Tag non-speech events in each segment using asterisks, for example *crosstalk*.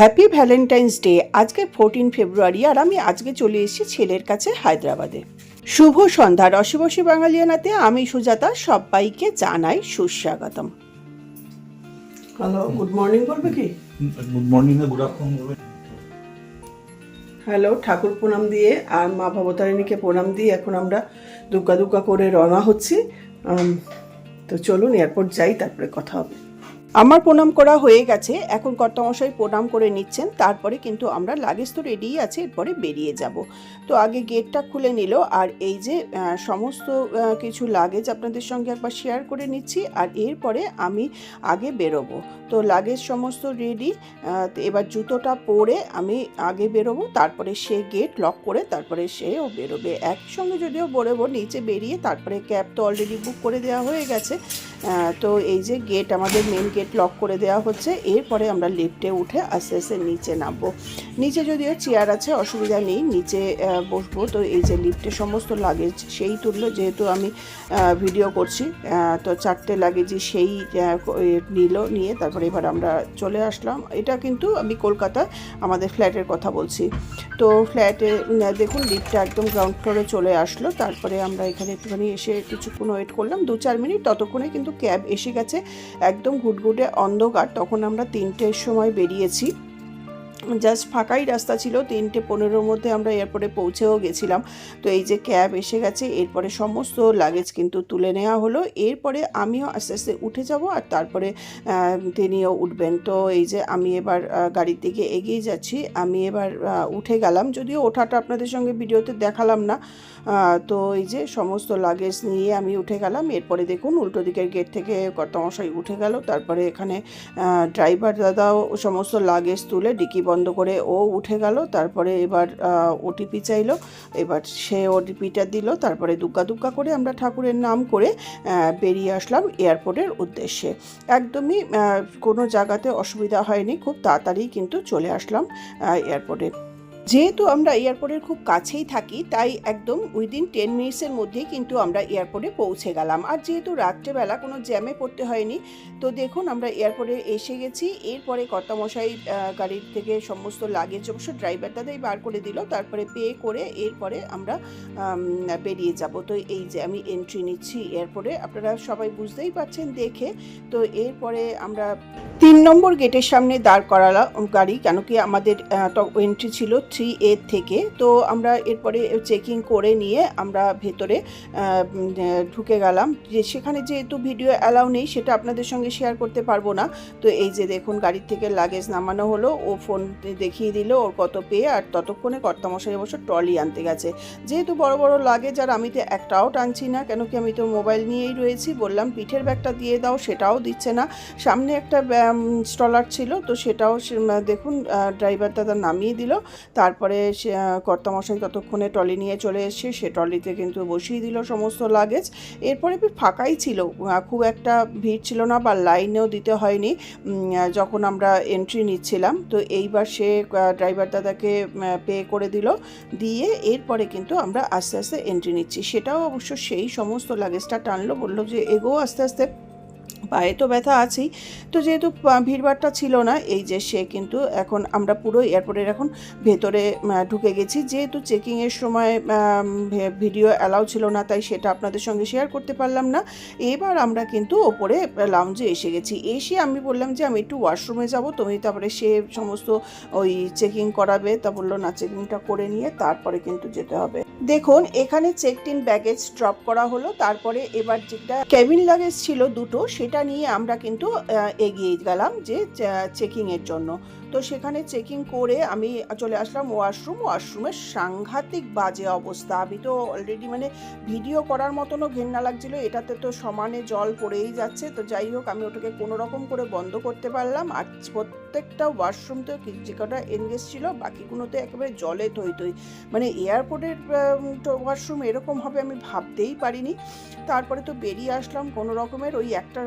Happy Valentine's day আজকে fourteen February আর আমি আজকে চলে এসেছি ছেলের কাছে হায়দ্রাবাদে। শুভ সন্ধ্যা রসবসী বাঙালিয়ানাতে আমি সুজাতা সবাইকে জানাই সুস্বাগতম। হ্যালো গুড মর্নিং বলবে কি? Good morning good afternoon hello ঠাকুর প্রণাম দিয়ে আর মা ভবতারিণীকে প্রণাম দিয়ে এখন আমরা দুগ্গা দুগ্গা করে রওনা হচ্ছি। তো চলুন এয়ারপোর্ট যাই তারপরে কথা হবে। আমার প্রণাম করা হয়ে গেছে। এখন কর্তামশাই প্রণাম করে নিচ্ছেন। তারপরে কিন্তু আমরা লাগেজ তো রেডিই আছে, এরপরে বেরিয়ে যাব। তো আগে গেটটা খুলে নিল। আর এই যে সমস্ত কিছু লাগেজ আপনাদের সঙ্গে একবার শেয়ার করে নিচ্ছি। আর এরপরে আমি আগে বেরোবো। তো লাগেজ সমস্ত রেডি এবার জুতোটা পরে আমি আগে বেরোবো। তারপরে সে গেট লক করে তারপরে সেও বেরোবে। একসঙ্গে যদিও বেরোবো, নিচে বেরিয়ে তারপরে ক্যাব তো অলরেডি বুক করে দেওয়া হয়ে গেছে। তো এই যে গেট আমাদের মেন গেট লক করে দেওয়া হচ্ছে। এরপরে আমরা লিফটে উঠে আস্তে আস্তে নিচে নামবো। নিচে যদিও চেয়ার আছে, অসুবিধা নেই। নিচে বসবো। তো এই যে লিফটে সমস্ত লাগেজ সেই তুললো যেহেতু আমি ভিডিও করছি তো চারটে লাগেজই সেই নিল, নিয়ে তারপরে এবার আমরা চলে আসলাম। এটা কিন্তু আমি কলকাতা আমাদের ফ্ল্যাটের কথা বলছি। তো ফ্ল্যাটে দেখুন লিফটটা একদম গ্রাউন্ড ফ্লোরে চলে আসলো। তারপরে আমরা এখানে একটুখানি এসে কিছুক্ষণ ওয়েট করলাম। দু চার মিনিট, ততক্ষণে কিন্তু ক্যাব এসে গেছে। একদম ঘুটঘুটে অন্ধকার তখন আমরা তিনটের সময় বেরিয়েছি। জাস্ট ফাঁকাই রাস্তা ছিল, তিনটে পনেরোর মধ্যে আমরা এয়ারপোর্টে পৌঁছেও গেছিলাম। তো এই যে ক্যাব এসে গেছে, এরপরে সমস্ত লাগেজ কিন্তু তুলে নেওয়া হলো। এরপরে আমিও আস্তে আস্তে উঠে যাব আর তারপরে তিনিও উঠবেন। তো এই যে আমি এবার গাড়ির দিকে এগিয়ে যাচ্ছি। আমি এবার উঠে গেলাম। যদিও ওঠাটা আপনাদের সঙ্গে ভিডিওতে দেখালাম না তো এই যে সমস্ত লাগেজ নিয়ে আমি উঠে গেলাম। এরপরে দেখুন উল্টো দিকের গেট থেকে কর্তামশাই উঠে গেল। তারপরে এখানে ড্রাইভার দাদাও সমস্ত লাগেজ তুলে, ডিকি বন্ধ করে ও উঠে গেল, তারপরে এবার ওটিপি চাইলো, এবার সে ওটিপিটা দিল, তারপরে দুগ্গা দুগ্গা করে আমরা ঠাকুরের নাম করে বেরিয়ে আসলাম এয়ারপোর্টের উদ্দেশ্যে। একদমই কোনো জায়গাতে অসুবিধা হয়নি, খুব তাড়াতাড়ি কিন্তু চলে আসলাম এয়ারপোর্টে। যেহেতু আমরা এয়ারপোর্টের খুব কাছেই থাকি, তাই একদম উইদিন টেন মিনিটসের মধ্যেই কিন্তু আমরা এয়ারপোর্টে পৌঁছে গেলাম। আর যেহেতু রাত্রেবেলা কোনো জ্যামে পড়তে হয়নি, তো দেখুন আমরা এয়ারপোর্টে এসে গেছি। এরপরে কর্তামশাই গাড়ির থেকে সমস্ত লাগেজ অবশ্য ড্রাইভার দাদাই বার করে দিল। তারপরে পে করে এরপরে আমরা বেরিয়ে যাব। তো এই যে আমি এন্ট্রি নিচ্ছি এয়ারপোর্টে, আপনারা সবাই বুঝতেই পারছেন দেখে। তো এরপরে আমরা তিন নম্বর গেটের সামনে দাঁড় করালাম গাড়ি, কেন কি আমাদের এন্ট্রি ছিল থ্রি এর থেকে, তো আমরা এরপরে চেকিং করে নিয়ে আমরা ভেতরে ঢুকে গেলাম। যে সেখানে যেহেতু ভিডিও অ্যালাউ নেই, সেটা আপনাদের সঙ্গে শেয়ার করতে পারব না। তো এই যে দেখুন, গাড়ির থেকে লাগেজ নামানো হলো, ও ফোন দেখিয়ে দিল, ওর কত পেয়ে, আর ততক্ষণে কর্তামশাই অবশ্য ট্রলি আনতে গেছে। যেহেতু বড় বড় লাগেজ আর আমি তো একটাও টানছি না, কেন কি আমি তো মোবাইল নিয়েই রয়েছি, বললাম পিঠের ব্যাগটা দিয়ে দাও, সেটাও দিচ্ছে না। সামনে একটা স্টলার ছিল, তো সেটাও দেখুন ড্রাইভার দাদা নামিয়ে দিল তারপরে সে, কর্তামশাই ততক্ষণে ট্রলি নিয়ে চলে এসছে সে ট্রলিতে কিন্তু বসিয়ে দিল সমস্ত লাগেজ এরপরে ফাঁকাই ছিল খুব একটা ভিড় ছিল না বা লাইনেও দিতে হয়নি যখন আমরা এন্ট্রি নিচ্ছিলাম। তো এইবার সে ড্রাইভার দাদাকে পে করে দিল দিয়ে এরপরে কিন্তু আমরা আস্তে আস্তে এন্ট্রি নিচ্ছি। সেটাও অবশ্য সেই সমস্ত লাগেজটা টানলো বলল যে এগো আস্তে আস্তে। পায়ে তো ব্যথা আছেই। তো যেহেতু ভিড়ভাড়টা ছিল না, এই যে সে কিন্তু এখন আমরা পুরো এয়ারপোর্টের এখন ভেতরে ঢুকে গেছি। যেহেতু চেকিংয়ের সময় ভিডিও অ্যালাউ ছিল না, তাই সেটা আপনাদের সঙ্গে শেয়ার করতে পারলাম না। এবার আমরা কিন্তু ওপরে লাউঞ্জে এসে গেছি। এসে আমি বললাম যে, আমি একটু ওয়াশরুমে যাব, তুমি তারপরে সে সমস্ত ওই চেকিং করাবে। তা বলল, না চেকিংটা করে নিয়ে তারপরে কিন্তু যেতে হবে। দেখুন, এখানে চেক ইন ব্যাগেজ ড্রপ করা হলো। তারপরে এবার যেটা কেবিন লাগেজ ছিল দুটো, সেটা নিয়ে আমরা কিন্তু এগিয়ে গেলাম যে চেকিংয়ের জন্য। তো সেখানে চেকিং করে আমি চলে আসলাম ওয়াশরুম ওয়াশরুমের সাংঘাতিক বাজে অবস্থা। আমি তো অলরেডি মানে ভিডিও করার মতনও ঘেন্না লাগছিল, এটাতে তো সমানে জল পড়েই যাচ্ছে। তো যাই হোক, আমি ওটাকে কোনো রকম করে বন্ধ করতে পারলাম। আর প্রত্যেকটা ওয়াশরুম তো যে কটা এনগেজ ছিল, বাকিগুলোতে একেবারে জলে থই থই। মানে এয়ারপোর্টের ওয়াশরুম এরকম হবে আমি ভাবতেই পারিনি। তারপরে তো বেরিয়ে আসলাম কোনো রকমের, ওই একটা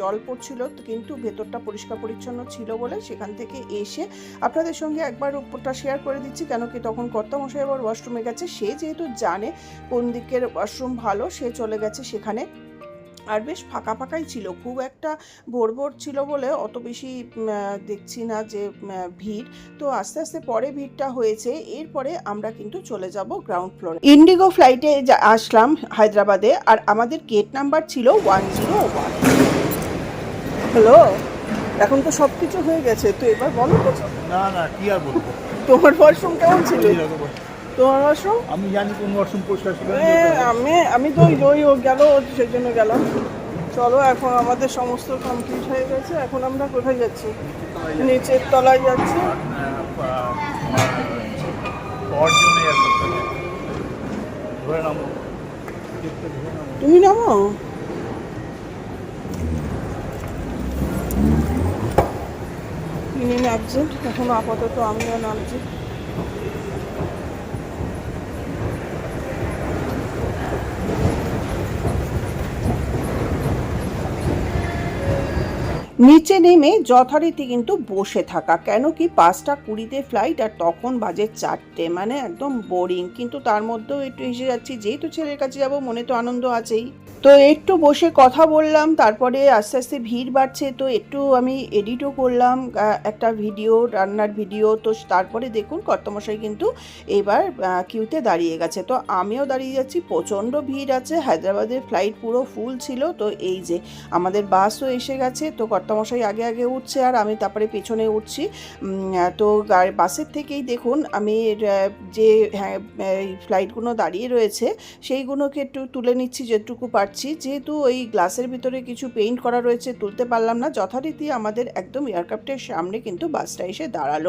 জল পড়ছিল, কিন্তু ভেতরটা পরিষ্কার পরিচ্ছন্ন ছিল বলে সেখান থেকে এসে আপনাদের সঙ্গে একবার উপরটা শেয়ার করে দিচ্ছি, কেন কি তখন কর্তামশাই আবার ওয়াশরুমে গেছে। সে যেহেতু জানে কোন দিকের ওয়াশরুম ভালো, সে চলে গেছে সেখানে। আর বেশ ফাঁকা ফাঁকাই ছিল, খুব একটা ভোর ভোর ছিল বলে অত বেশি দেখছি না যে ভিড়। তো আস্তে আস্তে পরে ভিড়টা হয়েছে, এরপরে আমরা কিন্তু চলে যাব গ্রাউন্ড ফ্লোরে ইন্ডিগো ফ্লাইটে আসলাম হায়দ্রাবাদে, আর আমাদের গেট নাম্বার ছিল ওয়ান জিরো ওয়ান হ্যালো এখন তো সব কিছু হয়ে গেছে তো এবার বলো কিছু না না কি আর বলব? তোমার ওয়াশরুম কেমন ছিল? তোমার ওয়াশরুম আমি জানি কোন ওয়াশরুম পরিষ্কার ছিল আমি আমি তো ওই ওই ও গেল সেই জন্য গেলাম। চলো এখন আমাদের সমস্ত কমপ্লিট হয়ে গেছে এখন আমরা কোথায় যাচ্ছি? নিচের তলায় যাচ্ছি। তুমি নামো? তিনি নামছেন এখন আপাতত আমিও নামছি। নিচে নেমে যথারীতি কিন্তু বসে থাকা, কেন কি পাঁচটা কুড়িতে ফ্লাইট আর তখন বাজে চারটে মানে একদম বোরিং কিন্তু তার মধ্যেও একটু এসে যাচ্ছি, যেহেতু ছেলের কাছে যাব, মনে তো আনন্দ আছেই। তো একটু বসে কথা বললাম, তারপরে আস্তে আস্তে ভিড় বাড়ছে, তো একটু আমি এডিটও করলাম একটা ভিডিও রান্নার ভিডিও তো তারপরে দেখুন কর্তমশাই কিন্তু এবার কিউতে দাঁড়িয়ে গেছে। তো আমিও দাঁড়িয়ে যাচ্ছি, প্রচণ্ড ভিড় আছে, হায়দ্রাবাদের ফ্লাইট পুরো ফুল ছিল, তো এই যে আমাদের বাসও এসে গেছে, তো কর্তমশাই আগে আগে উঠছে, আর আমি তারপরে পেছনে উঠছি। তো বাসের থেকেই দেখুন, আমি যে হ্যাঁ ফ্লাইটগুলো দাঁড়িয়ে রয়েছে, সেইগুলোকে একটু তুলে নিচ্ছি, যেটুকু পারছি যেহেতু ওই গ্লাসের ভিতরে কিছু পেইন্ট করা রয়েছে, তুলতে পারলাম না। যথারীতি আমাদের একদম এয়ারক্রাফটের সামনে কিন্তু বাসটা এসে দাঁড়াল।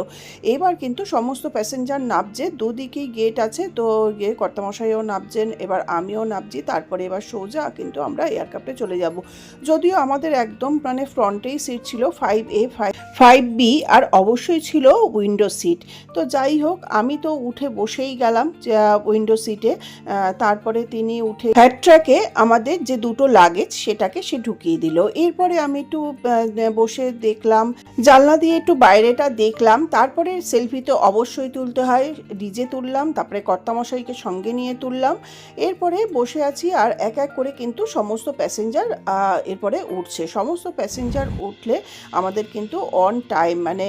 এবার কিন্তু সমস্ত প্যাসেঞ্জার নামছে। দুদিকেই গেট আছে, তো গিয়ে কর্তামশাইও নামছেন, এবার আমিও নামছি। তারপরে এবার সোজা কিন্তু আমরা এয়ারক্রাফটে চলে যাব। যদিও আমাদের একদম মানে ফ্রন্টেই সিট ছিল five A five five B আর অবশ্যই ছিল উইন্ডো সিট তো যাই হোক, আমি তো উঠে বসেই গেলাম উইন্ডো সিটে তারপরে তিনি উঠে হেড ট্র্যাকে আমাদের যে দুটো লাগেজ সেটাকে সে ঢুকিয়ে দিল। এরপরে আমি একটু বসে দেখলাম, জানলা দিয়ে একটু বাইরেটা দেখলাম। তারপরে সেলফি তো অবশ্যই তুলতে হয় ডিজে তুললাম, তারপরে কর্তামশাইকে সঙ্গে নিয়ে তুললাম। এরপরে বসে আছি আর এক এক করে কিন্তু সমস্ত প্যাসেঞ্জার এরপরে উঠছে। সমস্ত প্যাসেঞ্জার উঠলে আমাদের কিন্তু অন টাইম মানে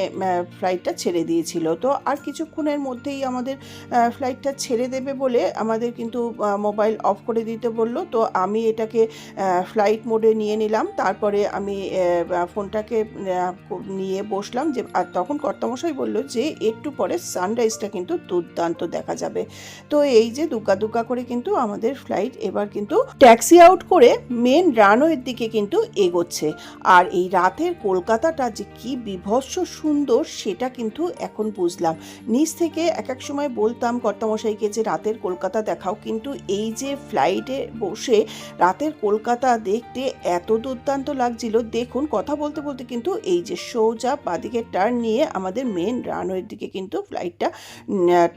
ফ্লাইটটা ছেড়ে দিয়েছিল। তো আর কিছুক্ষণের মধ্যেই আমাদের ফ্লাইটটা ছেড়ে দেবে বলে আমাদের কিন্তু মোবাইল অফ করে দিতে বলল। তো আমি এটাকে ফ্লাইট মোডে নিয়ে নিলাম। তারপরে আমি ফোনটাকে নিয়ে বসলাম যে, আর তখন কর্তামশাই বলল যে, একটু পরে সানরাইজটা কিন্তু দুর্দান্ত দেখা যাবে। তো এই যে দুগ্গা দুগ্গা করে কিন্তু আমাদের ফ্লাইট এবার কিন্তু ট্যাক্সি আউট করে মেন রানওয়ের দিকে কিন্তু এগোচ্ছে। আর এই রাতের কলকাতাটা যে কি বিভৎস সুন্দর, সেটা কিন্তু এখন বুঝলাম। নিচ থেকে এক এক সময় বলতাম কর্তামশাইকে যে, রাতের কলকাতা দেখাও। কিন্তু এই যে ফ্লাইটে বসে রাতের কলকাতা দেখতে এত দুর্দান্ত লাগছিল। দেখুন, কথা বলতে বলতে কিন্তু এই যে সোজা বাদিকে টার্ন নিয়ে আমাদের মেন রানওয়ের দিকে কিন্তু ফ্লাইটটা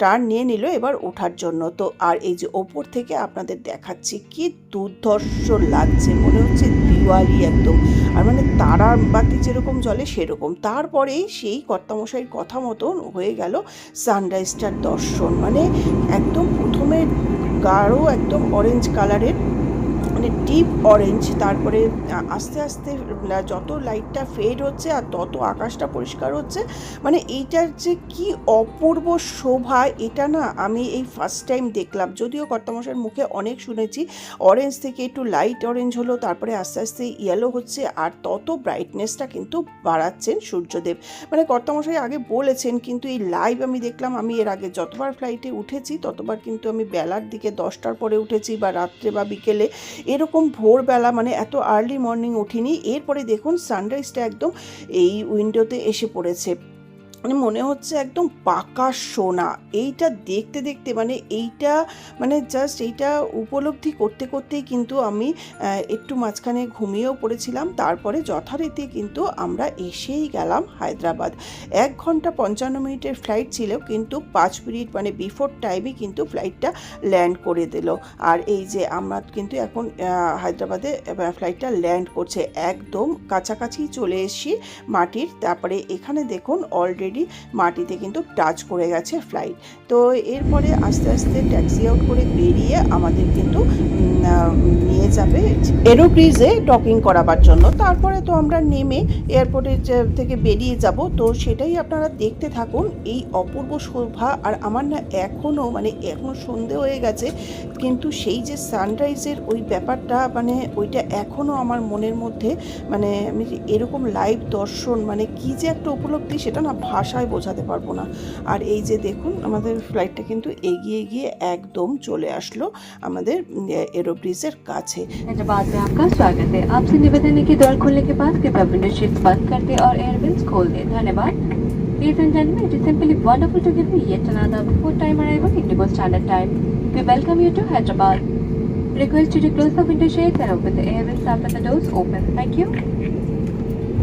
টার্ন নিয়ে নিল এবার ওঠার জন্য। তো আর এই যে ওপর থেকে আপনাদের দেখাচ্ছি, কি দুর্ধর্ষ লাগছে, মনে হচ্ছে দিওয়ালি একদম। আর মানে তারা বাতি যেরকম জ্বলে সেরকম। তারপরেই সেই কর্তামশাইয়ের কথা মতন হয়ে গেল সানরাইজটার দর্শন। মানে একদম প্রথমে গাঢ় একদম অরেঞ্জ কালারের মানে ডিপ অরেঞ্জ তারপরে আস্তে আস্তে যত লাইটটা ফেড হচ্ছে আর তত আকাশটা পরিষ্কার হচ্ছে মানে এইটার যে কি অপূর্ব শোভা, এটা না আমি এই ফার্স্ট টাইম দেখলাম। যদিও কর্তামশাইয়ের মুখে অনেক শুনেছি অরেঞ্জ থেকে একটু লাইট অরেঞ্জ হলো, তারপরে আস্তে আস্তে ইয়েলো হচ্ছে আর তত ব্রাইটনেসটা কিন্তু বাড়াচ্ছেন সূর্যদেব। মানে কর্তামশাই আগে বলেছেন, কিন্তু এই লাইভ আমি দেখলাম, আমি এর আগে যতবার ফ্লাইটে উঠেছি, ততবার কিন্তু আমি বেলার দিকে দশটার পরে উঠেছি বা রাত্রে বা বিকেলে। এরকম ভোরবেলা মানে এত আর্লি মর্নিং উঠিনি এরপরে দেখুন সানরাইজটা একদম এই উইন্ডোতে এসে পড়েছে। মানে মনে হচ্ছে একদম পাকা সোনা। এইটা দেখতে দেখতে মানে এইটা মানে জাস্ট এইটা উপলব্ধি করতে, করতেই কিন্তু আমি একটু মাঝখানে ঘুমিয়েও পড়েছিলাম। তারপরে যথারীতি কিন্তু আমরা এসেই গেলাম হায়দ্রাবাদ। এক ঘণ্টা পঞ্চান্ন মিনিটের ফ্লাইট ছিল, কিন্তু পাঁচ মিনিট মানে বিফোর টাইমে কিন্তু ফ্লাইটটা ল্যান্ড করে দিল। আর এই যে আমরা কিন্তু এখন হায়দ্রাবাদে ফ্লাইটটা ল্যান্ড করছে। একদম কাছাকাছি চলে এসেছি মাটির। তারপরে এখানে দেখুন অলরেডি মাটিতে কিন্তু টাচ করে গেছে ফ্লাইট তো এরপরে আস্তে আস্তে ট্যাক্সি আউট করে বেরিয়ে আমাদের কিন্তু নিয়ে যাবে। এরো ব্রিজে ডকিং করাবার জন্য। তারপরে তো আমরা নেমে এয়ারপোর্টে থেকে বেরিয়ে যাব। তো সেটাই আপনারা দেখতে থাকুন। এই অপূর্ব শোভা আর আমার না এখনও মানে এখনও সন্ধে হয়ে গেছে। কিন্তু সেই যে সানরাইজের ওই ব্যাপারটা মানে ওইটা এখনও আমার মনের মধ্যে মানে আমি এরকম লাইভ দর্শন মানে কি যে একটা উপলব্ধি সেটা না ভাষায় বোঝাতে পারব না। আর এই যে দেখুন, আমাদের ফ্লাইটটা কিন্তু এগিয়ে গিয়ে একদম চলে আসলো। আমাদের এরো ব্রিজের কাছে हैदराबाद में आपका स्वागत है आपसे निवेदन है कि द्वार खोलने के बाद कृपया विंडो शीट बंद कर दे और एयरवेंस खोल दे धन्यवाद Ladies and gentlemen, it is simply wonderful to give you yet another before time arrival Indigo Standard Time. We welcome you to Hyderabad. Request you to close the window shades and open the air vents after the doors open. Thank you.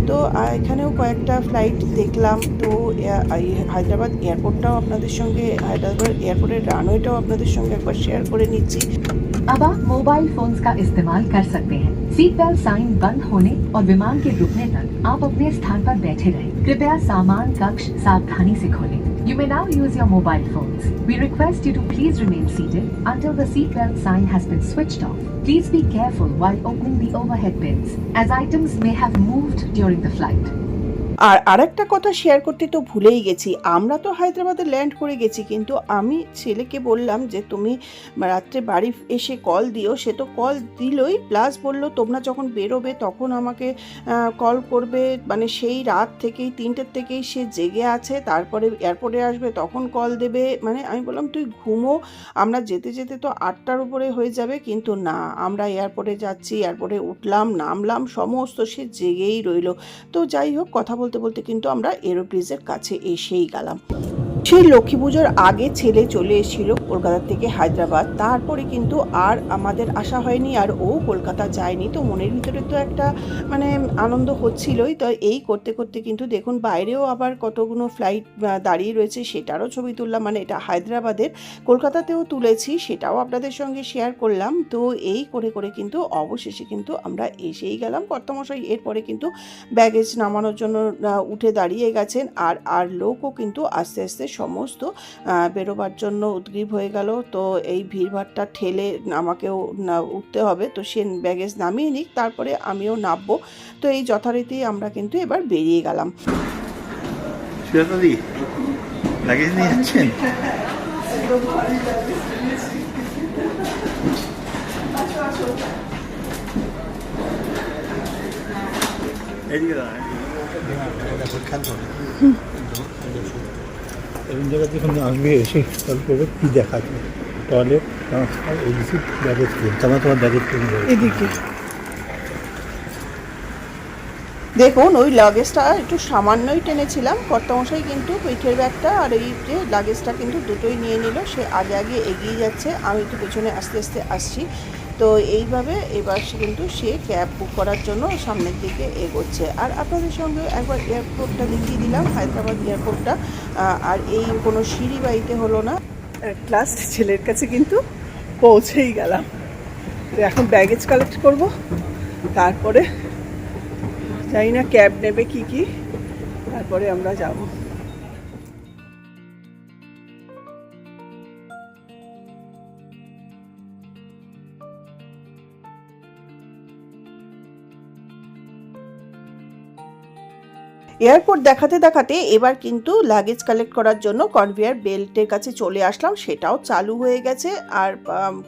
তো আহ, এখানেও কয়েকটা flight দেখলাম তো এয়া- এই হায়দ্রাবাদ এয়ারপোর্টটাও আপনাদের সঙ্গে হায়দ্রাবাদ এয়ারপোর্টের রানওয়েটাও আপনাদের সঙ্গে একবার শেয়ার করে নিচ্ছি अब आप मोबाइल फ़ोन का इस्तेमाल कर सकते हैं सीट बेल्ट साइन बंद होने और विमान के रुकने तक आप अपने स्थान पर बैठे रहें। कृपया सामान कक्ष सावधानी से खोलें। You may now use your mobile phone we request you to please remain seated until the seat belt sign has been switched off please be careful while opening the overhead bins as items may have moved আর আরেকটা কথা share করতে তো ভুলেই গেছি। আমরা তো হায়দ্রাবাদে land করে গেছি, কিন্তু আমি ছেলেকে বললাম যে, তুমি রাত্রে বাড়ি এসে কল দিও। সে তো কল দিলই প্লাস বলল, তোমরা যখন বেরোবে তখন আমাকে কল করবে। মানে সেই রাত থেকেই, তিনটের থেকেই সে জেগে আছে, তারপরে এয়ারপোর্টে আসবে, তখন কল দেবে। মানে আমি বললাম, তুই ঘুমো। আমরা যেতে যেতে তো আটটার উপরে হয়ে যাবে, কিন্তু না, আমরা এয়ারপোর্টে যাচ্ছি এয়ারপোর্টে উঠলাম, নামলাম, সমস্ত সে জেগেই রইল। তো যাই হোক, কথা বলতে বলতে কিন্তু আমরা এরোব্রিজের কাছে এসেই গেলাম। সেই লক্ষ্মী পুজোর আগে ছেলে চলে এসেছিল কলকাতা থেকে হায়দ্রাবাদ। তারপরে কিন্তু আর আমাদের আসা হয়নি আর ও কলকাতা যায়নি। তো মনের ভিতরে তো একটা মানে আনন্দ হচ্ছিলই। তো এই করতে করতে কিন্তু দেখুন বাইরেও আবার কতগুলো ফ্লাইট দাঁড়িয়ে রয়েছে সেটারও ছবি তুললাম। মানে এটা হায়দ্রাবাদের। কলকাতাতেও তুলেছি, সেটাও আপনাদের সঙ্গে শেয়ার করলাম। তো এই করে করে কিন্তু অবশেষে কিন্তু আমরা এসেই গেলাম। কর্তামশাই এরপরে কিন্তু ব্যাগেজ নামানোর জন্য উঠে দাঁড়িয়ে গেছেন। আর আর লোকও কিন্তু আস্তে আস্তে সমস্ত বেরোবার জন্য উদ্গ্রীব হয়ে গেল। তো এই ভিড়ভাড়টা ঠেলে আমাকেও না- উঠতে হবে। তো সে ব্যাগেজ নামিয়ে নিক তারপরে আমিও নামবো। তো এই যথারীতি আমরা কিন্তু এবার বেরিয়ে গেলাম। লাগেজ নিয়ে যাচ্ছেন? এদিকে দাঁড়ান। *laughs* এসে করবে কী তোমার এদিকে। দেখুন, ওই লাগেজটা একটু সামান্যই টেনেছিলাম। কর্তামশাই কিন্তু পিঠের ব্যাগটা আর এই যে লাগেজটা কিন্তু দুটোই নিয়ে নিল। সে আগে আগে এগিয়ে যাচ্ছে। আমি একটু পেছনে আস্তে আস্তে আসছি। তো এইভাবে এবার সে কিন্তু সে ক্যাব বুক করার জন্য সামনের দিকে এগোচ্ছে। আর আপনাদের সঙ্গে একবার এয়ারপোর্টটা দেখিয়ে দিলাম, হায়দ্রাবাদ এয়ারপোর্টটা আর এই কোনো সিঁড়ি বাড়িতে হলো না। লাস্ট ছেলের কাছে কিন্তু পৌঁছেই গেলাম। এখন ব্যাগেজ কালেক্ট করব, তারপরে জানি না ক্যাব নেবে কি কি, তারপরে আমরা যাব। এয়ারপোর্ট দেখাতে দেখাতে এবার কিন্তু লাগেজ কালেক্ট করার জন্য কনভেয়ার বেল্টের কাছে চলে আসলাম। সেটাও চালু হয়ে গেছে আর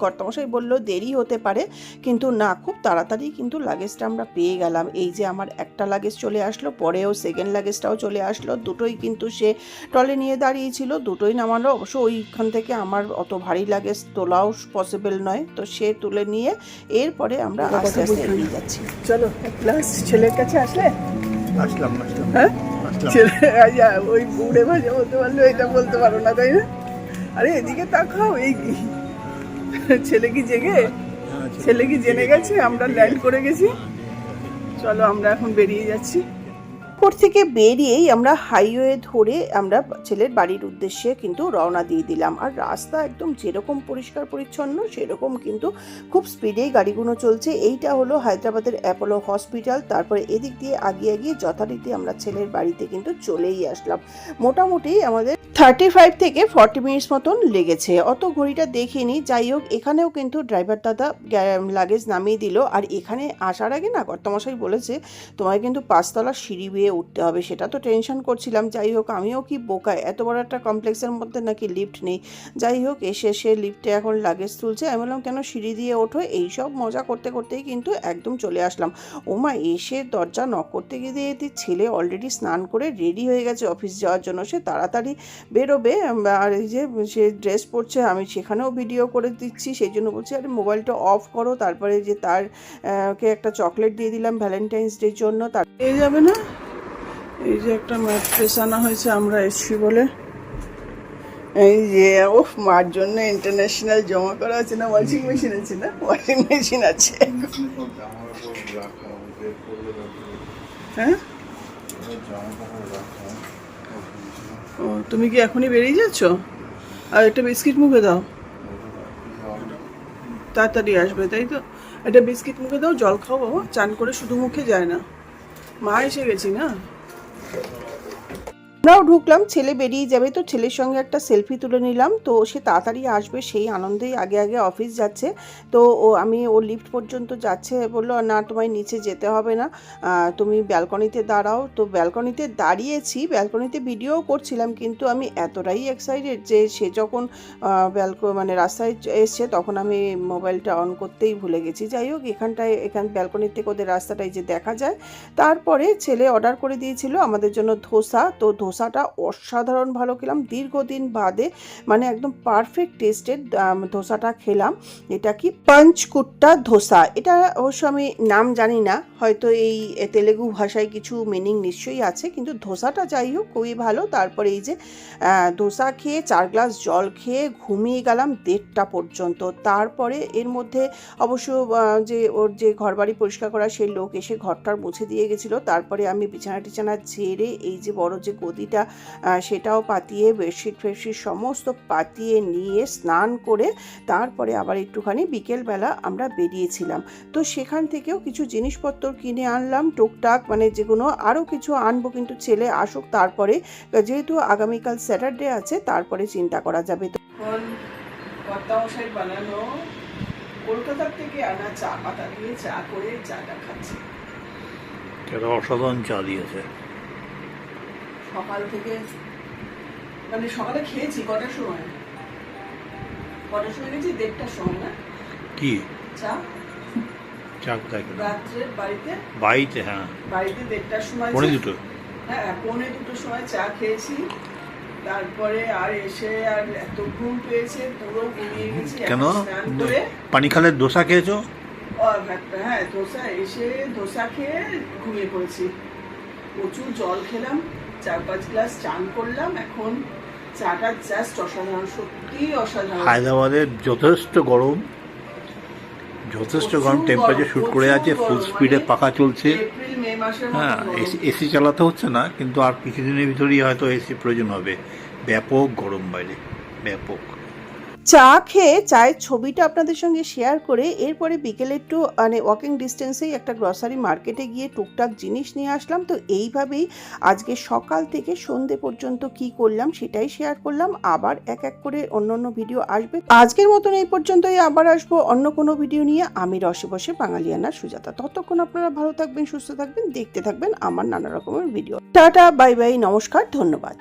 কর্তামশাই বলল দেরি হতে পারে। কিন্তু না খুব তাড়াতাড়ি কিন্তু লাগেজটা আমরা পেয়ে গেলাম। এই যে আমার একটা লাগেজ চলে আসলো পরেও সেকেন্ড লাগেজটাও চলে আসলো। দুটোই কিন্তু সে টলে নিয়ে দাঁড়িয়েছিল দুটোই নামালো। অবশ্য ওইখান থেকে আমার অত ভারী লাগেজ তোলাও পসিবল নয়। তো সে তুলে নিয়ে এরপরে আমরা আস্তে আস্তে এগিয়ে যাচ্ছি। চলো প্লাস ছেলের কাছে আসলে আসলাম হ্যাঁ? ছেলে ওই বুড়ে ভাজা বলতে পারল এটা বলতে পারো না তাই না? আরে এদিকে তাকাও এই ছেলে কি জেগে? ছেলে কি জেনে গেছে? আমরা ল্যান্ড করে গেছি। চলো আমরা এখন বেরিয়ে যাচ্ছি। এয়ারপোর্ট থেকে বেরিয়েই আমরা হাইওয়ে ধরে আমরা ছেলের বাড়ির উদ্দেশ্যে কিন্তু রওনা দিয়ে দিলাম। আর রাস্তা একদম যেরকম পরিষ্কার পরিচ্ছন্ন, সেরকম কিন্তু খুব স্পিডেই গাড়িগুলো চলছে। এইটা হলো হায়দ্রাবাদের অ্যাপোলো হসপিটাল। তারপরে এদিক দিয়ে আগিয়ে আগিয়ে যথারীতি আমরা ছেলের বাড়িতে কিন্তু চলেই আসলাম। মোটামুটি আমাদের থার্টি ফাইভ থেকে ফর্টি মিনিটস মতন লেগেছে। অত ঘড়িটা দেখিনি। যাই হোক, এখানেও কিন্তু ড্রাইভার দাদা লাগেজ নামিয়ে দিল। আর এখানে আসার আগে না, কর্তামশাই বলেছে, তোমায় কিন্তু পাঁচতলা সিঁড়ি বেয়ে উঠতে হবে, সেটা তো টেনশন করছিলাম। যাই হোক, আমিও কি বোকা? এত বড় একটা কমপ্লেক্সের মধ্যে নাকি লিফট নেই। যাই হোক, এসে সে লিফটে এখন লাগেজ তুলছে। আমি বললাম, কেন সিঁড়ি দিয়ে ওঠো? এইসব মজা করতে করতেই কিন্তু একদম চলে আসলাম। ওমা এসে দরজা নক করতে গিয়ে দিয়ে ছেলে অলরেডি স্নান করে রেডি হয়ে গেছে অফিস যাওয়ার জন্য। সে তাড়াতাড়ি বেরোবে আর এই যে সে ড্রেস পরছে, আমি সেখানেও ভিডিও করে দিচ্ছি। সেই জন্য বলছি, আরে মোবাইলটা অফ করো। তারপরে যে তার কে একটা চকলেট দিয়ে দিলাম ভ্যালেন্টাইন্স ডের জন্য, তার পেয়ে যাবে না? এই যে একটা ম্যাট্রেস আনা হয়েছে আমরা এসছি বলে। এই যে ও মার জন্য ইন্টারন্যাশনাল জমা করা আছে না ওয়াশিং মেশিন আছে না? ওয়াশিং মেশিন আছে। হ্যাঁ? ও, তুমি কি এখনই বেরিয়ে যাচ্ছ? আর একটা বিস্কিট মুখে দাও। তাড়াতাড়ি আসবে, তাই তো? একটা বিস্কিট মুখে দাও, জল খাও বাবা, চান করে শুধু মুখে যায় না। মা এসে গেছি না? Thank you. আমরাও ঢুকলাম, ছেলে বেরিয়ে যাবে তো ছেলের সঙ্গে একটা সেলফি তুলে নিলাম। তো সে তাড়াতাড়ি আসবে, সেই আনন্দেই আগে আগে অফিস যাচ্ছে। তো ও, আমি ও লিফট পর্যন্ত যাচ্ছে, বলল, না, তোমায় নিচে যেতে হবে না। তুমি ব্যালকনিতে দাঁড়াও। তো ব্যালকনিতে দাঁড়িয়েছি ব্যালকনিতে ভিডিও করছিলাম, কিন্তু আমি এতটাই এক্সাইটেড যে সে যখন ব্যালকো মানে রাস্তায় এসছে, তখন আমি মোবাইলটা অন করতেই ভুলে গেছি। যাই হোক, এখানটায়, এখান ব্যালকনির থেকে ওদের রাস্তাটাই যে দেখা যায়। তারপরে ছেলে অর্ডার করে দিয়েছিল আমাদের জন্য ধোসা। তো ধোসাটা অসাধারণ ভালো খেলাম। দীর্ঘদিন বাদে মানে একদম পারফেক্ট টেস্টেড ধোসাটা খেলাম। এটা কি পঞ্চকুট্টা ধোসা? এটা অবশ্য আমি নাম জানি না, হয়তো এই তেলেগু ভাষায় কিছু মিনিং নিশ্চয়ই আছে, কিন্তু ধোসাটা যাই হোক, খুবই ভালো। তারপরে এই যে ধোসা খেয়ে চার গ্লাস জল খেয়ে ঘুমিয়ে গেলাম দেড়টা পর্যন্ত। তারপরে এর মধ্যে অবশ্য যে ওর যে ঘরবাড়ি পরিষ্কার করা সেই লোক এসে ঘরটার মুছে দিয়ে গেছিল। তারপরে আমি বিছানা টিছানা ঝেড়ে এই যে বড় যে গদিটা আহ, সেটাও পাতিয়ে বেডশিট ফেডশিট সমস্ত পাতিয়ে নিয়ে স্নান করে তারপরে আবার একটুখানি বিকেলবেলা আমরা বেরিয়েছিলাম। তো সেখান থেকেও কিছু জিনিসপত্র কিনে আনলাম টুকটাক মানে যেগুলো আরও কিছু আনব কিন্তু ছেলে আসুক তারপরে যেহেতু আগামীকাল স্যাটারডে আছে তারপরে চিন্তা করা যাবে। তো কর্তামশাই বানানো কলকাতার থেকে আনা চা পাতা দিয়ে চা করে চাটা খাচ্ছি। অসাধারণ চা দিয়েছে। সকাল থেকে মানে সকালে খেয়েছি কটার সময়? কটার সময় গেছি দেড়টার সময় না? কি? চা। চা কোথায় খেলাম? রাত্রে বাড়িতে। বাড়িতে হ্যাঁ। বাড়িতে দেড়টার সময় পরে দুটো হ্যাঁ পৌনে দুটোর সময় চা খেয়েছি। তারপরে আর এসে আর এত ঘুম পেয়েছে পুরো ঘুমিয়ে গেছি কেন? এখন স্নান দোসা খেয়েছো? হ্যাঁ ধোসা এসে ধোসা খেয়ে ঘুমিয়ে পড়েছি। প্রচুর জল খেলাম। চার পাঁচ গ্লাস চান করলাম এখন চাটা জাস্ট অসাধারণ সত্যি অসাধারণ। হায়দ্রাবাদের যথেষ্ট গরম যথেষ্ট গরম টেম্পারেচার শুট করে আছে ফুল স্পিডে মানে পাখা চলছে। হ্যাঁ এসি এসি চালাতে হচ্ছে না কিন্তু আর কিছুদিনের ভিতরেই হয়তো এসি প্রয়োজন হবে। ব্যাপক গরম বাইরে ব্যাপক। চা খেয়ে চায়ের ছবিটা আপনাদের সঙ্গে শেয়ার করে এরপরে বিকেলে একটু মানে ওয়াকিং ডিস্টেন্সেই একটা গ্রসারি মার্কেটে গিয়ে টুকটাক জিনিস নিয়ে আসলাম। তো এইভাবেই আজকে সকাল থেকে সন্ধে পর্যন্ত কি করলাম সেটাই শেয়ার করলাম। আবার এক এক করে অন্য অন্য ভিডিও আসবে। আজকের মতন এই পর্যন্তই আবার আসব অন্য কোনো ভিডিও নিয়ে। আমি রসে বসে বাঙালিয়ানা সুজাতা। ততক্ষণ আপনারা ভালো থাকবেন, সুস্থ থাকবেন, দেখতে থাকবেন আমার নানা রকমের ভিডিও টাটা বাই বাই নমস্কার, ধন্যবাদ।